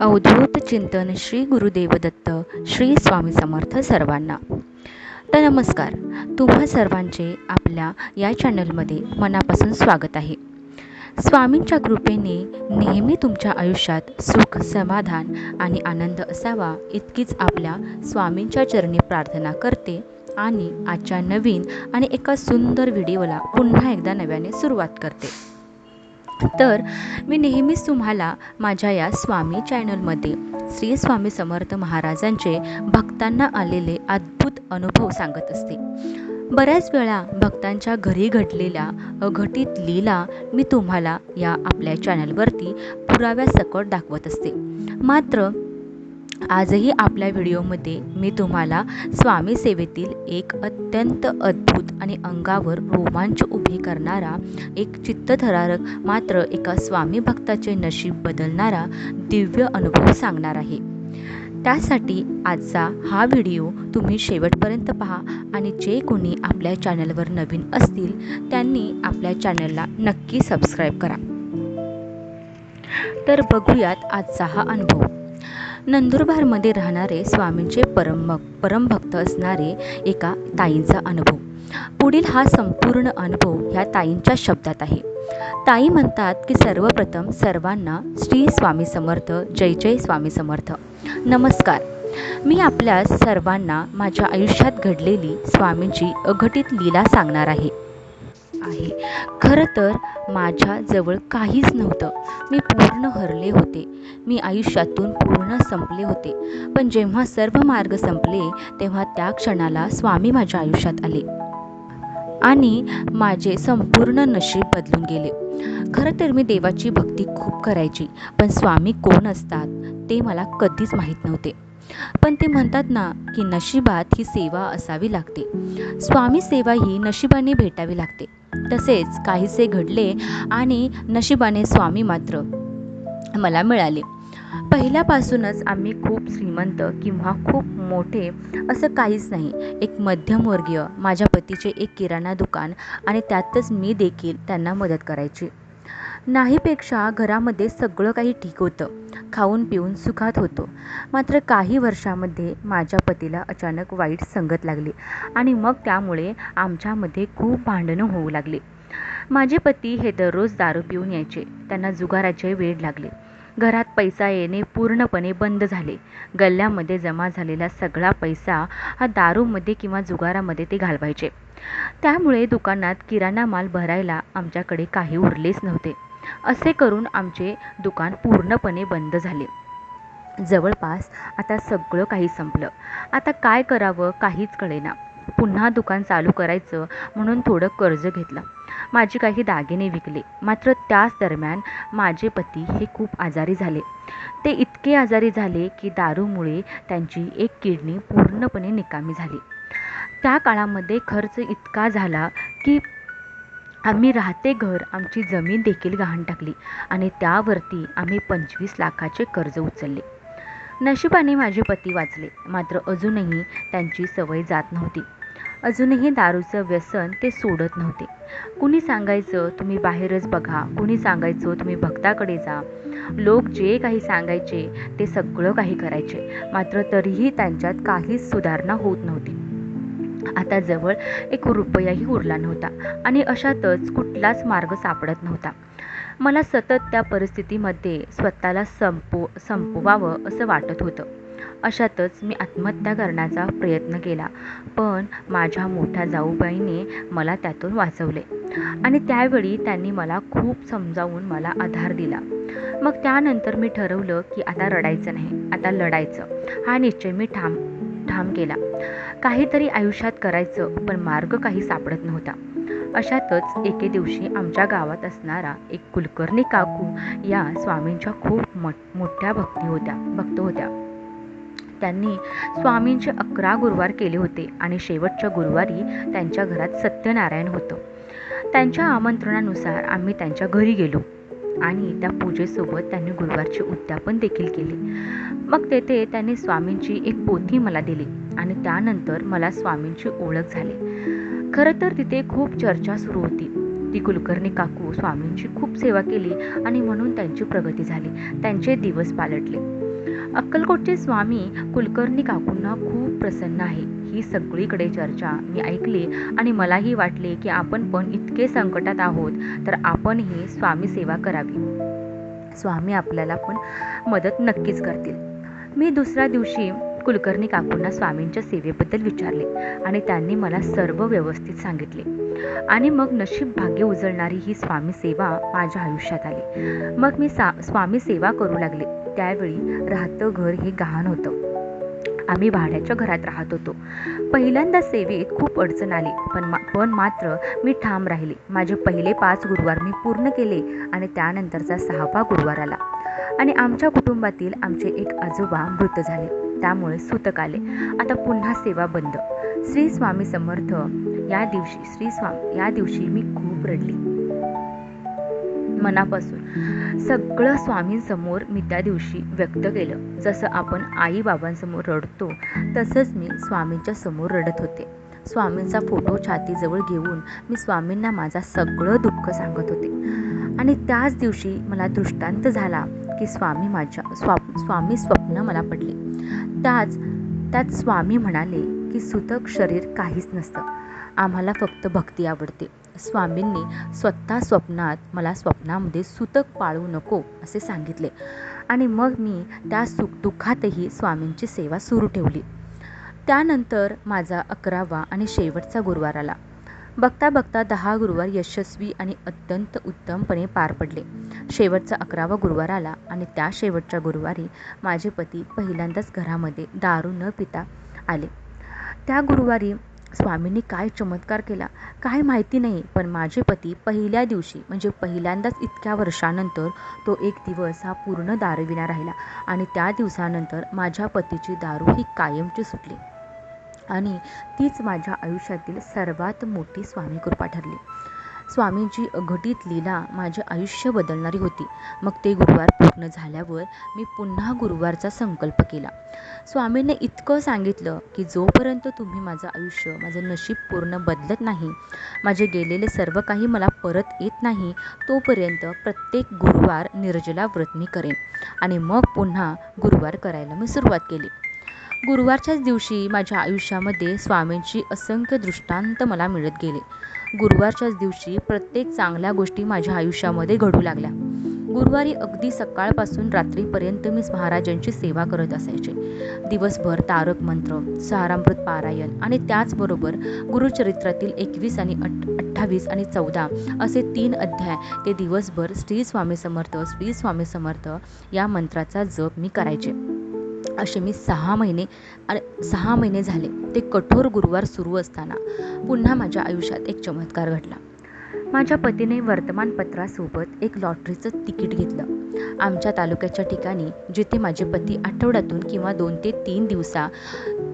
अवधूत चिंतन श्री गुरुदेवदत्त श्री स्वामी समर्थ सर्वांना. तर नमस्कार. तुम्हा सर्वांचे आपल्या या चॅनलमध्ये मनापासून स्वागत आहे. स्वामींच्या कृपेने नेहमी तुमच्या आयुष्यात सुख समाधान आणि आनंद असावा इतकीच आपल्या स्वामींच्या चरणी प्रार्थना करते आणि आजच्या नवीन आणि एका सुंदर व्हिडिओला पुन्हा एकदा नव्याने सुरुवात करते. तर मी नेहमीच तुम्हाला माझ्या या स्वामी चॅनलमध्ये श्री स्वामी समर्थ महाराजांचे भक्तांना आलेले अद्भुत अनुभव सांगत असते. बऱ्याच वेळा भक्तांच्या घरी घडलेल्या अघटित लीला मी तुम्हाला या आपल्या चॅनलवरती पुराव्यासकट दाखवत असते. मात्र आजही आपल्या व्हिडिओमध्ये मी तुम्हाला स्वामी सेवेतील एक अत्यंत अद्भुत आणि अंगावर रोमांच उभे करणारा एक चित्तथरारक मात्र एका स्वामी भक्ताचे नशीब बदलणारा दिव्य अनुभव सांगणार आहे. त्यासाठी आजचा हा व्हिडिओ तुम्ही शेवटपर्यंत पहा आणि जे कोणी आपल्या चॅनलवर नवीन असतील त्यांनी आपल्या चॅनलला नक्की सबस्क्राईब करा. तर बघूयात आजचा हा अनुभव. नंदुरबारमध्ये राहणारे स्वामींचे परम परमभक्त असणारे एका ताईंचा अनुभव. पुढील हा संपूर्ण अनुभव ह्या ताईंच्या शब्दात आहे. ताई म्हणतात की सर्वप्रथम सर्वांना श्री स्वामी समर्थ जय जय स्वामी समर्थ. नमस्कार. मी आपल्या सर्वांना माझ्या आयुष्यात घडलेली स्वामींची अघटित लीला सांगणार आहे. आहे. खरं तर माझ्याजवळ काहीच नव्हतं. मी पूर्ण हरले होते. मी आयुष्यातून पूर्ण संपले होते. पण जेव्हा सर्व मार्ग संपले तेव्हा त्या क्षणाला स्वामी माझ्या आयुष्यात आले. आणि माझे संपूर्ण नशीब बदलून गेले. खरं तर मी देवाची भक्ती खूप करायची पण स्वामी कोण असतात ते मला कधीच माहीत नव्हते. पण ते म्हणतात ना की नशिबात ही सेवा असावी लागते. स्वामी सेवा ही नशिबाने भेटावी लागते. तसेच काहीसे घडले आणि नशिबाने स्वामी मात्र मला मिळाले. पहिल्यापासूनच आम्ही खूप श्रीमंत किंवा खूप मोठे असं काहीच नाही. एक मध्यमवर्गीय माझ्या पतीचे एक किराणा दुकान आणि त्यातच मी देखील त्यांना मदत करायची. नाहीपेक्षा घरामध्ये सगळं काही ठीक होतं. खाऊन पिऊन सुखात होतो. मात्र काही वर्षामध्ये माझ्या पतीला अचानक वाईट संगत लागली आणि मग त्यामुळे आमच्यामध्ये खूप भांडणं होऊ लागली. माझे पती हे दररोज दारू पिऊन यायचे. त्यांना जुगाराचे वेळ लागले. घरात पैसा येणे पूर्णपणे बंद झाले. गल्ल्यामध्ये जमा झालेला सगळा पैसा हा दारूमध्ये किंवा जुगारामध्ये ते घालवायचे. त्यामुळे दुकानात किराणा माल भरायला आमच्याकडे काही उरलेच नव्हते. असे करून आमचे दुकान पूर्णपणे बंद झाले. जवळपास आता सगळं काही संपलं. आता काय करावं काहीच कळेना. पुन्हा दुकान चालू करायचं म्हणून थोडं कर्ज घेतलं. माझे काही दागिने विकले. मात्र त्याच दरम्यान माझे पती हे खूप आजारी झाले. ते इतके आजारी झाले की दारूमुळे त्यांची एक किडनी पूर्णपणे निकामी झाली. त्या काळामध्ये खर्च इतका झाला की आम्ही राहते घर आमची जमीन देखील गहाण टाकली आणि त्यावरती आम्ही पंचवीस लाखाचे कर्ज उचलले. नशिबाने माझे पती वाचले मात्र अजूनही त्यांची सवय जात नव्हती. अजूनही दारूचं व्यसन ते सोडत नव्हते. कुणी सांगायचं तुम्ही बाहेरच बघा. कुणी सांगायचं तुम्ही भक्ताकडे जा. लोक जे काही सांगायचे ते सगळं काही करायचे मात्र तरीही त्यांच्यात काहीच सुधारणा होत नव्हती. आता जवळ एक रुपयाही उरला नव्हता आणि अशातच कुठलाच मार्ग सापडत नव्हता. मला सतत त्या परिस्थितीमध्ये स्वतःला संपू संपवावं असं वाटत होतं. अशातच मी आत्महत्या करण्याचा प्रयत्न केला पण माझ्या मोठ्या जाऊबाईने मला त्यातून वाचवले आणि त्यावेळी त्यांनी मला खूप समजावून मला आधार दिला. मग त्यानंतर मी ठरवलं की आता रडायचं नाही आता लढायचं. हा निश्चय मी ठाम ठाम केला. काहीतरी आयुष्यात करायचं पण मार्ग काही सापडत नव्हता. अशातच एके दिवशी आमच्या गावात असणारा एक कुलकर्णी काकू या स्वामींच्या खूप मोठ्या भक्ती होत्या भक्त होत्या. त्यांनी स्वामींचे अकरा गुरुवार केले होते आणि शेवटच्या गुरुवारी त्यांच्या घरात सत्यनारायण होतं. त्यांच्या आमंत्रणानुसार आम्ही त्यांच्या घरी गेलो आणि त्या पूजेसोबत त्यांनी गुरुवारचे उद्यापन देखील केले. मग तेथे त्यांनी स्वामींची एक पोथी मला दिली. आणि त्यानंतर मला स्वामींची ओळख झाली. खरं तर तिथे खूप चर्चा सुरू होती. ती कुलकर्णी काकू स्वामींची खूप सेवा केली आणि म्हणून त्यांची प्रगती झाली. त्यांचे दिवस पालटले. अक्कलकोटचे स्वामी कुलकर्णी काकूंना खूप प्रसन्न आहे. ही सगळीकडे चर्चा मी ऐकली आणि मलाही वाटले की आपण पण इतके संकटात आहोत तर आपणही स्वामी सेवा करावी. स्वामी आपल्याला पण मदत नक्कीच करतील. मी दुसऱ्या दिवशी कुलकर्णी काकूंना स्वामींच्या सेवेबद्दल विचारले आणि त्यांनी मला सर्व व्यवस्थित सांगितले. आणि मग नशीब भाग्य उजळणारी ही स्वामी सेवा माझ्या आयुष्यात आली. मग मी सा स्वामी सेवा करू लागले. त्यावेळी राहतं घर हे गहाण होतं. आम्ही भाड्याच्या घरात राहत होतो. पहिल्यांदा सेवेत खूप अडचण आली पण मा पण मात्र मी ठाम राहिले. माझे पहिले पाच गुरुवार मी पूर्ण केले आणि त्यानंतरचा सहावा गुरुवार आला. आणि आमच्या कुटुंबातील आमचे एक आजोबा मृत झाले. त्यामुळे सुतक आले. आता पुन्हा सेवा बंद. श्री स्वामी समर्थ या दिवशी श्री स्वामी या दिवशी मी खूप रडली. मनापासून. सगळं स्वामींसमोर मी त्या दिवशी व्यक्त केलं. जसं आपण आई बाबांसमोर रडतो तसंच मी स्वामींच्या समोर रडत होते. स्वामींचा फोटो छातीजवळ घेऊन मी स्वामींना माझा सगळं दुःख सांगत होते. आणि त्याच दिवशी मला दृष्टांत झाला. की स्वामी माझ्या स्वा स्वामी स्वप्न मला पडले. त्याच त्यात स्वामी म्हणाले की सुतक शरीर काहीच नसतं. आम्हाला फक्त भक्ती आवडते. स्वामींनी स्वतः स्वप्नात मला स्वप्नामध्ये सुतक पाळू नको असे सांगितले. आणि मग मी त्या सुख दुःखातही स्वामींची सेवा सुरू ठेवली. त्यानंतर माझा अकरावा आणि शेवटचा गुरुवार आला. बघता बघता दहा गुरुवार यशस्वी आणि अत्यंत उत्तमपणे पार पडले. शेवटचा अकरावा गुरुवार आला आणि त्या शेवटच्या गुरुवारी माझे पती पहिल्यांदाच घरामध्ये दारू न पिता आले. त्या गुरुवारी स्वामींनी काय चमत्कार केला? काय माहिती नाही पण माझे पती पहिल्या दिवशी म्हणजे पहिल्यांदाच इतक्या वर्षानंतर तो एक दिवस हा पूर्ण दारूविना राहिला आणि त्या दिवसानंतर माझ्या पतीची दारू ही कायमची सुटली. आणि तीच माझ्या आयुष्यातील सर्वात मोठी स्वामीकृपा ठरली. स्वामींची अघटित लीला माझे आयुष्य बदलणारी होती. मग ते गुरुवार पूर्ण झाल्यावर मी पुन्हा गुरुवारचा संकल्प केला. स्वामींनी इतकं सांगितलं की जोपर्यंत तुम्ही माझं आयुष्य माझं नशीब पूर्ण बदलत नाही माझे गेलेले सर्व काही मला परत येत नाही तोपर्यंत प्रत्येक गुरुवार निर्जला व्रत मी करेन. आणि मग पुन्हा गुरुवार करायला मी सुरुवात केली. गुरुवारच्याच दिवशी माझ्या आयुष्यामध्ये स्वामींची असंख्य दृष्टांत मला मिळत गेले. गुरुवारच्याच दिवशी प्रत्येक चांगल्या गोष्टी माझ्या आयुष्यामध्ये घडू लागल्या. गुरुवारी अगदी सकाळपासून रात्रीपर्यंत मी महाराजांची सेवा करत असायचे. दिवसभर तारक मंत्र सहारामृत पारायण आणि त्याचबरोबर गुरुचरित्रातील एकवीस आणि अठ अठ्ठावीस आणि चौदा असे तीन अध्याय ते दिवसभर श्री स्वामी समर्थ श्री स्वामी समर्थ या मंत्राचा जप मी करायचे. असे मी सहा महिने आणि सहा महिने झाले. ते कठोर गुरुवार सुरू असताना पुन्हा माझ्या आयुष्यात एक चमत्कार घडला. माझ्या पतीने वर्तमानपत्रासोबत एक लॉटरीचं तिकीट घेतलं. आमच्या तालुक्याच्या ठिकाणी जिथे माझे पती आठवड्यातून किंवा दोन ते तीन दिवसा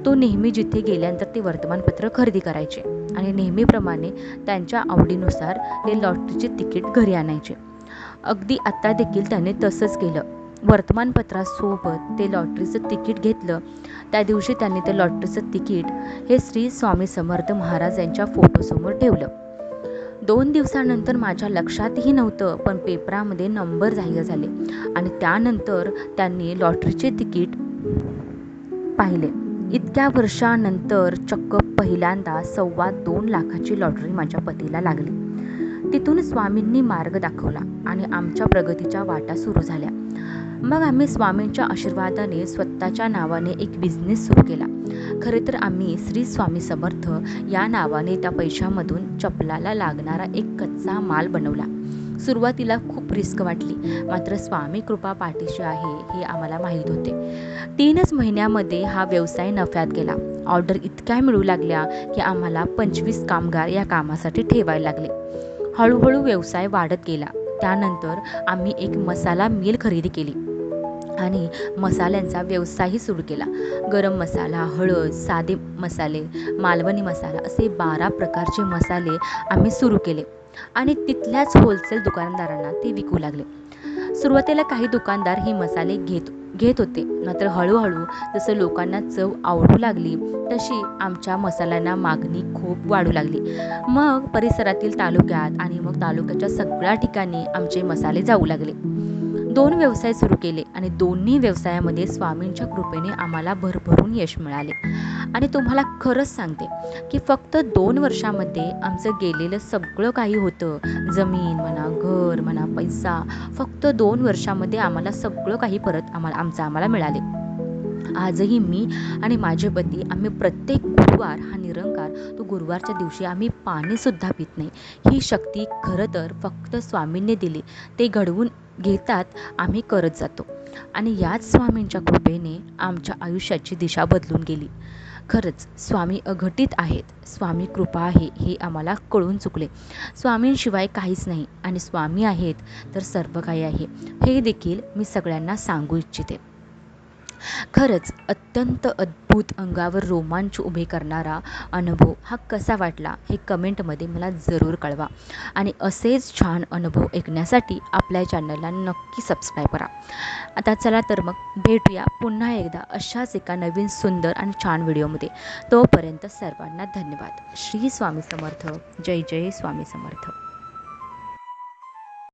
तो नेहमी जिथे गेल्यानंतर ते वर्तमानपत्र खरेदी करायचे आणि नेहमीप्रमाणे त्यांच्या आवडीनुसार ते लॉटरीचे तिकीट घरी आणायचे. अगदी आत्ता देखील त्याने तसंच केलं. वर्तमानपत्रासोबत ते लॉटरीचं तिकीट घेतलं. त्या दिवशी त्यांनी ते लॉटरीचं तिकीट हे श्री स्वामी समर्थ महाराज यांच्या फोटोसमोर ठेवलं. दोन दिवसानंतर माझ्या लक्षातही नव्हतं पण पेपरामध्ये नंबर जाहीर झाले आणि त्यानंतर त्यांनी लॉटरीचे तिकीट पाहिले. इतक्या वर्षानंतर चक्क पहिल्यांदा सव्वा दोन लाखाची लॉटरी माझ्या पतीला लागली. तिथून स्वामींनी मार्ग दाखवला आणि आमच्या प्रगतीच्या वाटा सुरू झाल्या. मग आम्ही स्वामींच्या आशीर्वादाने स्वतःच्या नावाने एक बिझनेस सुरू केला. खरे तर आम्ही श्री स्वामी समर्थ या नावाने त्या पैशामधून चपलाला लागणारा एक कच्चा माल बनवला. सुरुवातीला खूप रिस्क वाटली. मात्र स्वामी कृपा पाठीशी आहे हे आम्हाला माहीत होते. तीनच महिन्यामध्ये हा व्यवसाय नफ्यात गेला. ऑर्डर इतक्या मिळू लागल्या की आम्हाला पंचवीस कामगार या कामासाठी ठेवायला लागले. हळूहळू व्यवसाय वाढत गेला. त्यानंतर आम्ही एक मसाला मिल खरेदी केली. आणि मसाल्यांचा व्यवसायही सुरू केला. गरम मसाला हळद साधे मसाले मालवणी मसाला असे बारा प्रकारचे मसाले आम्ही सुरू केले आणि तिथल्याच होलसेल दुकानदारांना ते विकू लागले. सुरुवातीला काही दुकानदार हे मसाले घेत घेत होते. मात्र हळूहळू जसं लोकांना चव आवडू लागली तशी आमच्या मसाल्यांना मागणी खूप वाढू लागली. मग परिसरातील तालुक्यात आणि मग तालुक्याच्या सगळ्या ठिकाणी आमचे मसाले जाऊ लागले. दोन व्यवसाय सुरू केले आणि दोन्ही व्यवसायामध्ये स्वामींच्या कृपेने आम्हाला भरभरून यश मिळाले. आणि तुम्हाला खरंच सांगते की फक्त दोन वर्षामध्ये आमचं गेलेलं सगळं काही होतं. जमीन म्हणा घर म्हणा पैसा. फक्त दोन वर्षामध्ये आम्हाला सगळं काही परत आम्हाला आमचं आम्हाला मिळाले. आजही मी आणि माझे पती आम्ही प्रत्येक गुरुवार हा निरंकार तो गुरुवारच्या दिवशी आम्ही पाणीसुद्धा पित नाही. ही शक्ती खरं तर फक्त स्वामींनी दिली. ते घडवून घेतात आम्ही करत जातो. आणि याच स्वामींच्या कृपेने आमच्या आयुष्याची दिशा बदलून गेली. खरंच स्वामी अघटित आहेत. स्वामी कृपा आहे हे आम्हाला कळून चुकले. स्वामींशिवाय काहीच नाही. आणि स्वामी आहेत तर सर्व काही आहे. हे देखील मी सगळ्यांना सांगू इच्छिते. खरंच अत्यंत अद्भुत अंगावर रोमांच उभे करणारा अनुभव हा कसा वाटला हे कमेंटमध्ये मला जरूर कळवा. आणि असेच छान अनुभव ऐकण्यासाठी आपल्या चॅनलला नक्की सबस्क्राईब करा. आता चला तर मग भेटूया पुन्हा एकदा अशाच एका नवीन सुंदर आणि छान व्हिडिओमध्ये. तोपर्यंत सर्वांना धन्यवाद. श्री स्वामी समर्थ. जय जय स्वामी समर्थ.